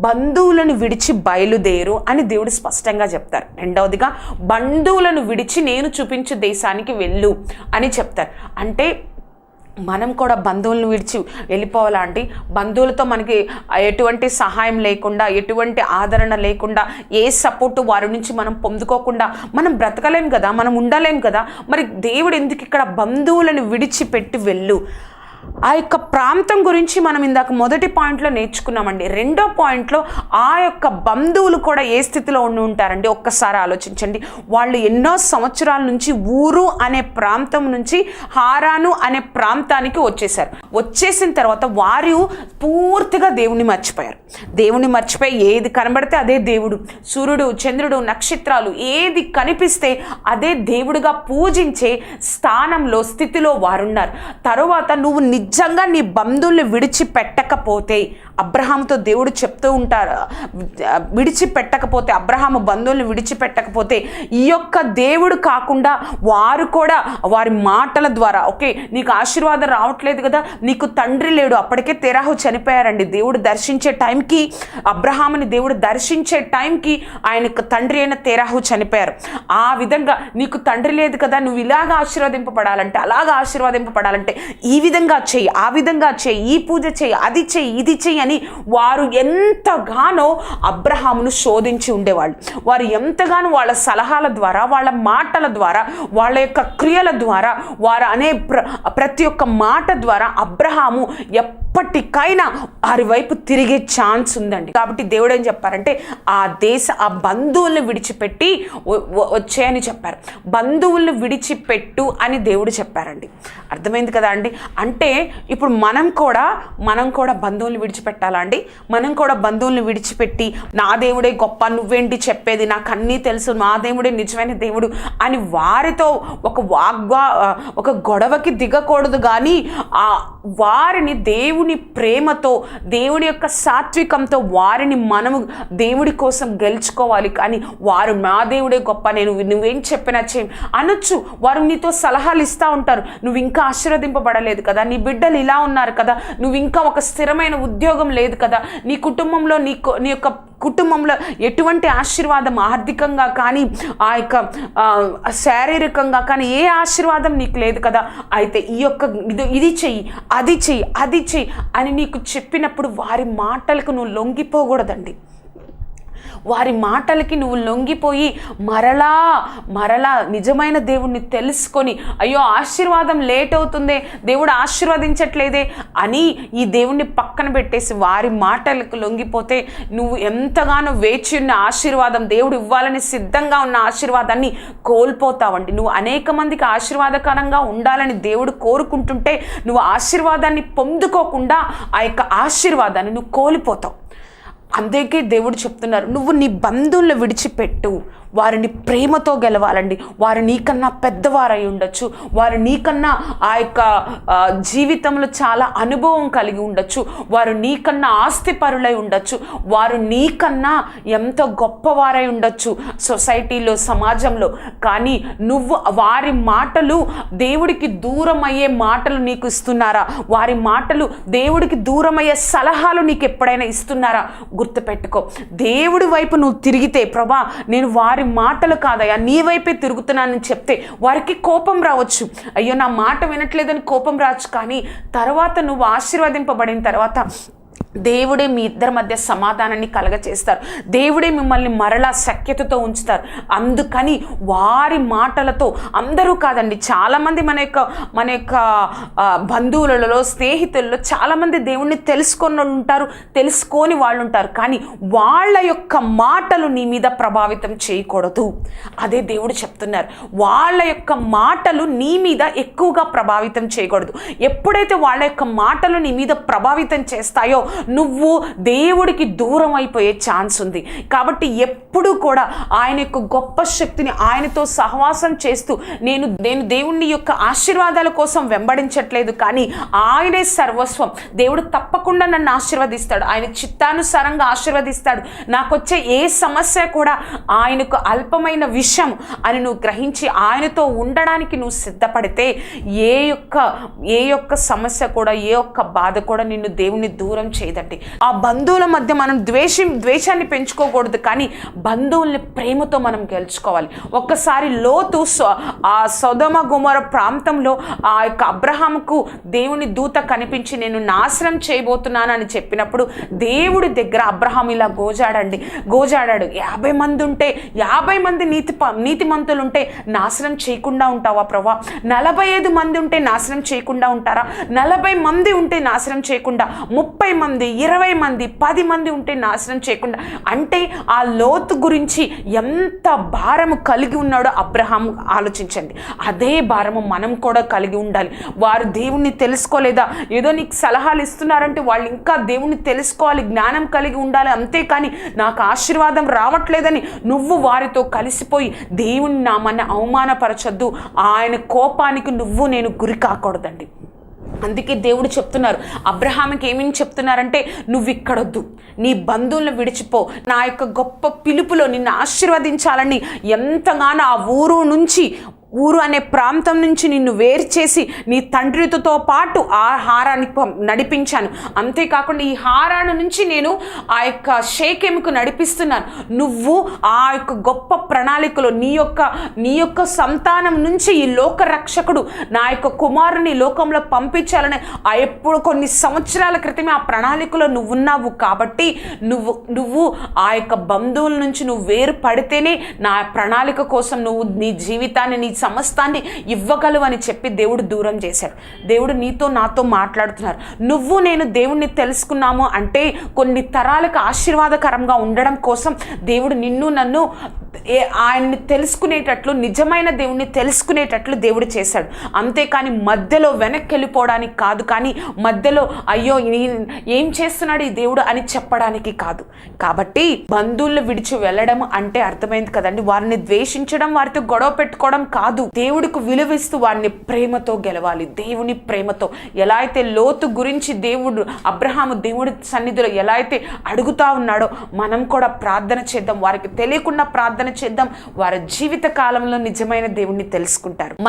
బంధువులను విడిచి బయలుదేరు అని దేవుడు స్పష్టంగా చెప్తారు. రెండవదిగా బంధువులను విడిచి నేను చూపించే దేశానికి వెళ్ళు అని చెప్తారు. అంటే మనం కూడా బంధువులను విడిచి వెళ్ళిపోవాలా అండి? బంధువులతో మనకి ఎటువంటి సహాయం లేకుండా ఎటువంటి ఆదరణ లేకుండా ఏ సపోర్టు వారి నుంచి మనం పొందుకోకుండా మనం బ్రతకలేం కదా? మనం ఉండలేం కదా? మరి దేవుడు ఎందుకు ఇక్కడ బంధువులను విడిచిపెట్టి వెళ్ళు? ఆ యొక్క ప్రాంతం గురించి మనం ఇందాక మొదటి పాయింట్లో నేర్చుకున్నామండి. రెండో పాయింట్లో ఆ యొక్క బంధువులు కూడా ఏ స్థితిలో ఉండి ఉంటారండి? ఒక్కసారి ఆలోచించండి. వాళ్ళు ఎన్నో సంవత్సరాల నుంచి ఊరు అనే ప్రాంతం నుంచి హారాను అనే ప్రాంతానికి వచ్చేసారు వచ్చేసిన తర్వాత వారు పూర్తిగా దేవుణ్ణి మర్చిపోయారు. దేవుణ్ణి మర్చిపోయి ఏది కనబడితే అదే దేవుడు. సూర్యుడు చంద్రుడు నక్షత్రాలు ఏది కనిపిస్తే అదే దేవుడిగా పూజించే స్థానంలో స్థితిలో వారున్నారు. తరువాత నువ్వు నిజంగా నీ బంధువుల్ని విడిచిపెట్టకపోతే అబ్రహాంతో దేవుడు చెప్తూ ఉంటారు విడిచిపెట్టకపోతే అబ్రహాము బంధువులను విడిచిపెట్టకపోతే ఈ యొక్క దేవుడు కాకుండా వారు కూడా వారి మాటల ద్వారా ఓకే నీకు ఆశీర్వాదం రావట్లేదు కదా నీకు తండ్రి లేడు అప్పటికే తెరాహు చనిపోయారండి. దేవుడు దర్శించే టైంకి అబ్రహాముని దేవుడు దర్శించే టైంకి ఆయనకు తండ్రి అయిన తెరాహు చనిపోయారు. ఆ విధంగా నీకు తండ్రి లేదు కదా నువ్వు ఇలాగ ఆశీర్వదింపబడాలంటే అలాగ ఆశీర్వదింపబడాలంటే ఈ విధంగా చెయ్యి ఆ విధంగా చెయ్యి ఈ పూజ చెయ్యి అది చెయ్యి ఇది చెయ్యి అని వారు ఎంతగానో అబ్రహామును శోధించి ఉండేవాళ్ళు. వారు ఎంతగానో వాళ్ళ సలహాల ద్వారా వాళ్ళ మాటల ద్వారా వాళ్ళ యొక్క క్రియల ద్వారా వారు అనే ప్ర ప్రతి ఒక్క మాట ద్వారా అబ్రహాము ఎప్పటికైనా వారి వైపు తిరిగే ఛాన్స్ ఉందండి. కాబట్టి దేవుడు ఏం చెప్పారంటే ఆ దేశ ఆ బంధువుల్ని విడిచిపెట్టి వచ్చాయని వచ్చేయని చెప్పారు. బంధువుల్ని విడిచిపెట్టు అని దేవుడు చెప్పారండి. అర్థమైంది కదా అండి? అంటే ఇప్పుడు మనం కూడా మనం కూడా బంధువుల్ని విడిచిపెట్టాలా అండి మనం కూడా బంధువుల్ని విడిచిపెట్టి నా దేవుడే గొప్ప నువ్వేంటి చెప్పేది? నాకు అన్నీ తెలుసు నా దేవుడే నిజమైన దేవుడు అని వారితో ఒక వాగ్వా ఒక గొడవకి దిగకూడదు కానీ ఆ వారిని దేవుని ప్రేమతో దేవుని యొక్క సాత్వికంతో వారిని మనము దేవుడి కోసం గెలుచుకోవాలి కానీ వారు నా దేవుడే గొప్ప నేను నువ్వేం చెప్పినా చేయం అనొచ్చు. వారు నీతో సలహాలు ఇస్తూ ఉంటారు. నువ్వు ఇంకా ఆశీర్వదింపబడలేదు కదా నీ నీ బిడ్డలు ఇలా ఉన్నారు కదా నువ్వు ఇంకా ఒక స్థిరమైన ఉద్యోగం లేదు కదా నీ కుటుంబంలో నీ నీ యొక్క కుటుంబంలో ఎటువంటి ఆశీర్వాదం ఆర్థికంగా కానీ ఆ యొక్క శారీరకంగా కానీ ఏ ఆశీర్వాదం నీకు లేదు కదా అయితే ఈ యొక్క ఇది ఇది చెయ్యి అది చెయ్యి అది చెయ్యి అని నీకు చెప్పినప్పుడు వారి మాటలకు నువ్వు లొంగిపోకూడదండి. వారి మాటలకి నువ్వు లొంగిపోయి మరలా మరలా నిజమైన దేవుణ్ణి తెలుసుకొని అయ్యో ఆశీర్వాదం లేట్ అవుతుందే దేవుడు ఆశీర్వదించట్లేదే అని ఈ దేవుణ్ణి పక్కన పెట్టేసి వారి మాటలకు లొంగిపోతే నువ్వు ఎంతగానో వేచి ఉన్న ఆశీర్వాదం దేవుడు ఇవ్వాలని సిద్ధంగా ఉన్న ఆశీర్వాదాన్ని కోల్పోతావండి. నువ్వు అనేక మందికి ఆశీర్వాదకరంగా ఉండాలని దేవుడు కోరుకుంటుంటే నువ్వు ఆశీర్వాదాన్ని పొందుకోకుండా ఆ యొక్క ఆశీర్వాదాన్ని నువ్వు కోల్పోతావు. అందుకే దేవుడు చెప్తున్నారు నువ్వు నీ బంధువులను విడిచిపెట్టు. వారిని ప్రేమతో గెలవాలండి. వారు నీకన్నా పెద్దవారై ఉండొచ్చు. వారు నీకన్నా ఆ యొక్క జీవితంలో చాలా అనుభవం కలిగి ఉండొచ్చు. వారు నీకన్నా ఆస్తిపరులై ఉండొచ్చు. వారు నీకన్నా ఎంతో గొప్పవారై ఉండొచ్చు సొసైటీలో సమాజంలో. కానీ నువ్వు వారి మాటలు దేవుడికి దూరం అయ్యే మాటలు నీకు ఇస్తున్నారా? వారి మాటలు దేవుడికి దూరమయ్యే సలహాలు నీకు ఎప్పుడైనా ఇస్తున్నారా? గుర్తుపెట్టుకో. దేవుడి వైపు నువ్వు తిరిగితే ప్రభా నేను వారి మాటలు కాదయ్యా నీ వైపే తిరుగుతున్నానని చెప్తే వారికి కోపం రావచ్చు. అయ్యో నా మాట వినట్లేదని కోపం రావచ్చు కానీ తర్వాత నువ్వు ఆశీర్వదింపబడిన తర్వాత దేవుడే మీ ఇద్దరి మధ్య సమాధానాన్ని కలగచేస్తారు. దేవుడే మిమ్మల్ని మరలా సఖ్యతతో ఉంచుతారు. అందుకని వారి మాటలతో అందరూ కాదండి చాలామంది మన యొక్క మన యొక్క బంధువులలో స్నేహితులలో చాలామంది దేవుణ్ణి తెలుసుకొని ఉంటారు తెలుసుకొని వాళ్ళు ఉంటారు. కానీ వాళ్ళ యొక్క మాటలు నీ మీద ప్రభావితం చేయకూడదు. అదే దేవుడు చెప్తున్నారు. వాళ్ళ యొక్క మాటలు నీ మీద ఎక్కువగా ప్రభావితం చేయకూడదు. ఎప్పుడైతే వాళ్ళ యొక్క మాటలు నీ మీద ప్రభావితం చేస్తాయో నువ్వు దేవుడికి దూరం అయిపోయే ఛాన్స్ ఉంది. కాబట్టి ఎప్పుడు కూడా ఆయన యొక్క గొప్ప శక్తిని ఆయనతో సహవాసం చేస్తూ నేను నేను దేవుని యొక్క ఆశీర్వాదాల కోసం వెంబడించట్లేదు కానీ ఆయనే సర్వస్వం. దేవుడు తప్పకుండా నన్ను ఆశీర్వదిస్తాడు. ఆయన చిత్తానుసారంగా ఆశీర్వదిస్తాడు. నాకు వచ్చే ఏ సమస్య కూడా ఆయనకు అల్పమైన విషయం అని నువ్వు గ్రహించి ఆయనతో ఉండడానికి నువ్వు సిద్ధపడితే ఏ యొక్క ఏ యొక్క సమస్య కూడా ఏ ఒక్క బాధ కూడా నిన్ను దేవుని దూరం చేయ చేయదండి. ఆ బంధువుల మధ్య మనం ద్వేషం ద్వేషాన్ని పెంచుకోకూడదు కానీ బంధువుల్ని ప్రేమతో మనం గెలుచుకోవాలి. ఒక్కసారి లోతు ఆ సొదమ గుమర ప్రాంతంలో ఆ యొక్క అబ్రహాంకు దేవుని దూత కనిపించి నేను నాశనం చేయబోతున్నాను అని చెప్పినప్పుడు దేవుడి దగ్గర అబ్రహాం ఇలా గోజాడండి. గోజాడాడు యాభై మంది ఉంటే యాభై మంది నీతి ప- నీతిమంతులు ఉంటే నాశనం చేయకుండా ఉంటావా ప్రభా నలభై ఐదు మంది ఉంటే నాశనం చేయకుండా ఉంటారా? నలభై మంది ఉంటే నాశనం చేయకుండా ముప్పై మంది ఇరవై మంది పది మంది ఉంటే నాశనం చేయకుండా అంటే ఆ లోతు గురించి ఎంత భారము కలిగి ఉన్నాడో అబ్రహాం ఆలోచించండి. అదే భారము మనం కూడా కలిగి ఉండాలి. వారు దేవుణ్ణి తెలుసుకోలేదా? ఏదో నీకు సలహాలు ఇస్తున్నారంటే వాళ్ళు ఇంకా దేవుణ్ణి తెలుసుకోవాలి జ్ఞానం కలిగి ఉండాలి అంతేకాని నాకు ఆశీర్వాదం రావట్లేదని నువ్వు వారితో కలిసిపోయి దేవుని నామాన్ని అవమానపరచొద్దు. ఆయన కోపానికి నువ్వు నేను గురి కాకూడదండి. అందుకే దేవుడు చెప్తున్నారు. అబ్రహాంకి ఏమేమి చెప్తున్నారంటే నువ్వు ఇక్కడొద్దు. నీ బంధువులను విడిచిపో. నా యొక్క గొప్ప పిలుపులో నిన్ను ఆశీర్వదించాలని ఎంతగానో ఆ ఊరు నుంచి ఊరు అనే ప్రాంతం నుంచి నిన్ను వేరు చేసి నీ తండ్రితో పాటు ఆ హారానికి పం- నడిపించాను. అంతేకాకుండా ఈ హారాను నుంచి నేను ఆ యొక్క షేకెముకు నడిపిస్తున్నాను. నువ్వు ఆ యొక్క గొప్ప ప్రణాళికలో నీ యొక్క నీ యొక్క సంతానం నుంచి ఈ లోక రక్షకుడు నా యొక్క కుమారుని లోకంలో పంపించాలని ఆ ఎప్పుడు కొన్ని సంవత్సరాల క్రితమే ఆ ప్రణాళికలో నువ్వు ఉన్నావు కాబట్టి నువ్వు నువ్వు ఆ యొక్క బంధువుల నుంచి నువ్వు వేరు పడితేనే నా ప్రణాళిక కోసం నువ్వు నీ జీవితాన్ని నీ సమస్తాన్ని ఇవ్వగలవు అని చెప్పి దేవుడు దూరం చేశాడు. దేవుడు నీతో నాతో మాట్లాడుతున్నారు. నువ్వు నేను దేవుణ్ణి తెలుసుకున్నాము అంటే కొన్ని తరాలకు ఆశీర్వాదకరంగా ఉండడం కోసం దేవుడు నిన్ను నన్ను ఏ ఆయన్ని తెలుసుకునేటట్లు నిజమైన దేవుణ్ణి తెలుసుకునేటట్లు దేవుడు చేశాడు. అంతేకాని మధ్యలో వెనక్కి వెళ్ళిపోవడానికి కాదు కానీ మధ్యలో అయ్యో ఏం చేస్తున్నాడు ఈ దేవుడు అని చెప్పడానికి కాదు. కాబట్టి బంధువులను విడిచి వెళ్ళడం అంటే అర్థమైంది కదండి. వారిని ద్వేషించడం వారితో గొడవ పెట్టుకోవడం కాదు. దేవుడికి విలువిస్తూ వారిని ప్రేమతో గెలవాలి. దేవుని ప్రేమతో. ఎలా అయితే లోతు గురించి దేవుడు అబ్రహాము దేవుడి సన్నిధిలో ఎలా అయితే అడుగుతా ఉన్నాడో మనం కూడా ప్రార్థన చేద్దాం. వారికి తెలియకుండా ప్రార్థన చేద్దాం. వారి జీవిత కాలంలో నిజమైన దేవుణ్ణి తెలుసుకుంటారు.